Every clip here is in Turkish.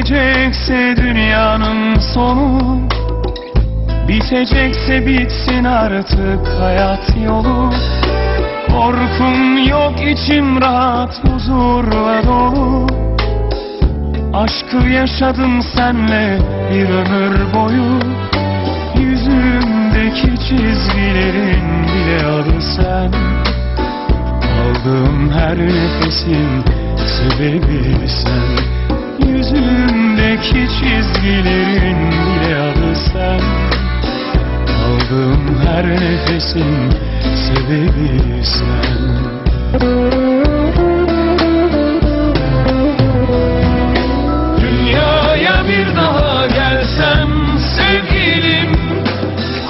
Gelecekse dünyanın sonu Bitecekse bitsin artık hayat yolu. Korkum yok içim rahat huzurla dolu. Aşkı yaşadım senle bir ömür boyu. Yüzümdeki çizgilerin bile adı sen. Aldığım her nefesin sebebi sen. Yüzümdeki çizgilerin bile adı sen. Aldığım her nefesin sebebi sen. Dünyaya bir daha gelsem sevgilim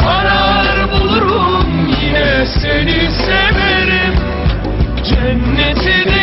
Arar bulurum yine seni severim. Cenneti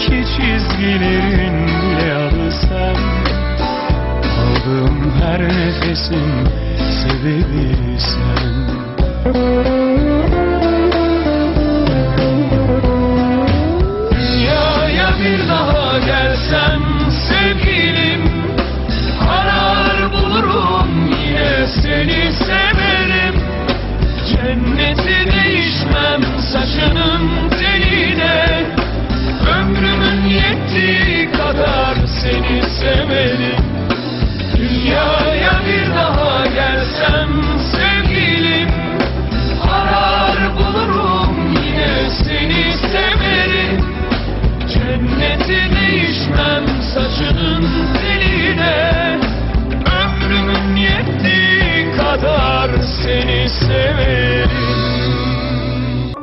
Yüzümdeki çizgilerin bile adı sen. Aldığım her nefesin sebebi sen saçının teline Ömrümün yettiği kadar seni severim